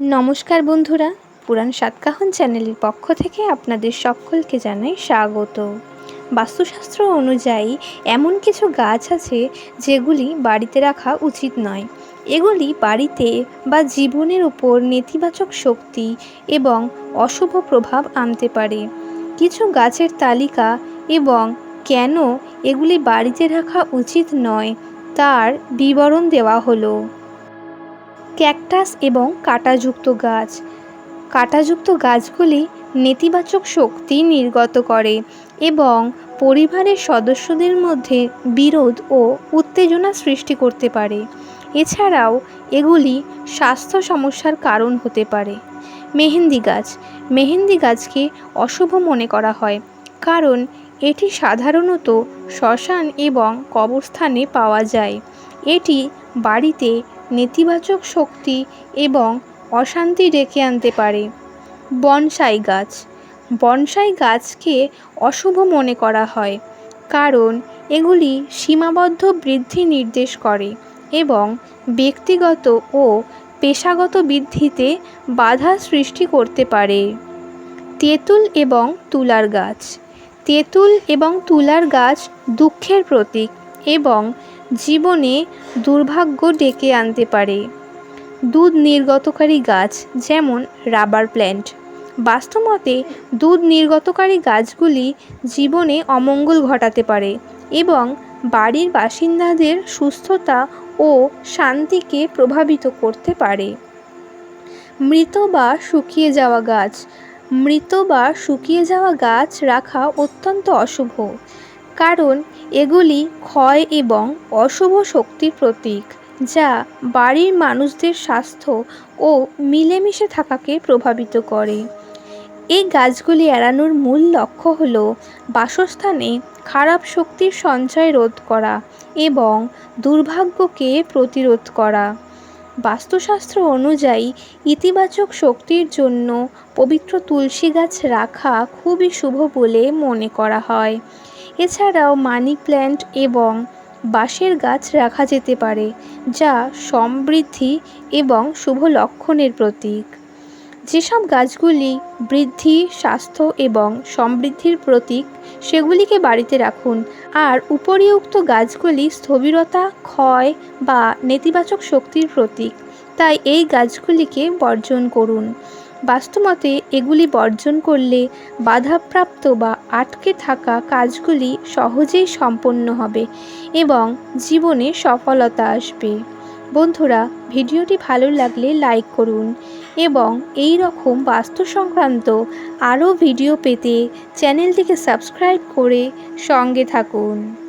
নমস্কার বন্ধুরা, পুরাণ সাতকাহন চ্যানেলের পক্ষ থেকে আপনাদের সকলকে জানাই স্বাগত। বাস্তুশাস্ত্র অনুযায়ী এমন কিছু গাছ আছে যেগুলি বাড়িতে রাখা উচিত নয়। এগুলি বাড়িতে বা জীবনের উপর নেতিবাচক শক্তি এবং অশুভ প্রভাব আনতে পারে। কিছু গাছের তালিকা এবং কেন এগুলি বাড়িতে রাখা উচিত নয়, তার বিবরণ দেওয়া হলো। ক্যাকটাস এবং কাঁটাযুক্ত গাছ। কাঁটাযুক্ত গাছগুলি নেতিবাচক শক্তি নির্গত করে এবং পরিবারের সদস্যদের মধ্যে বিরোধ ও উত্তেজনা সৃষ্টি করতে পারে। এছাড়াও এগুলি স্বাস্থ্য সমস্যার কারণ হতে পারে। মেহেন্দি গাছ। মেহেন্দি গাছকে অশুভ মনে করা হয় কারণ এটি সাধারণত শ্মশান এবং কবরস্থানে পাওয়া যায়। এটি বাড়িতে নেতিবাচক শক্তি এবং অশান্তি ডেকে আনতে পারে। বনসাই গাছ। বনসাই গাছকে অশুভ মনে করা হয়, কারণ এগুলি সীমাবদ্ধ বৃদ্ধি নির্দেশ করে এবং ব্যক্তিগত ও পেশাগত বৃদ্ধিতে বাধা সৃষ্টি করতে পারে। তেঁতুল এবং তুলার গাছ। তেঁতুল এবং তুলার গাছ দুঃখের প্রতীক এবং জীবনে দুর্ভাগ্য ডেকে আনতে পারে। দুধ নির্গতকারী গাছ যেমন রাবার প্ল্যান্ট। বাস্তবমতে দুধ নির্গতকারী গাছগুলি জীবনে অমঙ্গল ঘটাতে পারে এবং বাড়ির বাসিন্দাদের সুস্থতা ও শান্তিকে প্রভাবিত করতে পারে। মৃত বা শুকিয়ে যাওয়া গাছ। মৃত বা শুকিয়ে যাওয়া গাছ রাখা অত্যন্ত অশুভ। কারণ এগুলি ক্ষয় এবং অশুভ শক্তির প্রতীক, যা বাড়ির মানুষদের স্বাস্থ্য ও মিলেমিশে থাকাকে প্রভাবিত করে। এই গাছগুলি এড়ানোর মূল লক্ষ্য হল বাসস্থানে খারাপ শক্তির সঞ্চয় রোধ করা এবং দুর্ভাগ্যকে প্রতিরোধ করা। বাস্তুশাস্ত্র অনুযায়ী ইতিবাচক শক্তির জন্য পবিত্র তুলসী গাছ রাখা খুবই শুভ বলে মনে করা হয়। এছাড়াও মানি প্ল্যান্ট এবং বাঁশের গাছ রাখা যেতে পারে, যা সমৃদ্ধি এবং শুভ লক্ষণের প্রতীক। যেসব গাছগুলি বৃদ্ধি, স্বাস্থ্য এবং সমৃদ্ধির প্রতীক, সেগুলিকে বাড়িতে রাখুন। আর উপরিউক্ত গাছগুলি স্থবিরতা, ক্ষয় বা নেতিবাচক শক্তির প্রতীক, তাই এই গাছগুলিকে বর্জন করুন। বাস্তুমতে এগুলি বর্জন করলে বাধাপ্রাপ্ত বা আটকে থাকা কাজগুলি সহজেই সম্পন্ন হবে এবং জীবনে সফলতা আসবে। বন্ধুরা, ভিডিওটি ভালো লাগলে লাইক করুন এবং এই রকম বাস্তু সংক্রান্ত আরও ভিডিও পেতে চ্যানেলটিকে সাবস্ক্রাইব করে সঙ্গে থাকুন।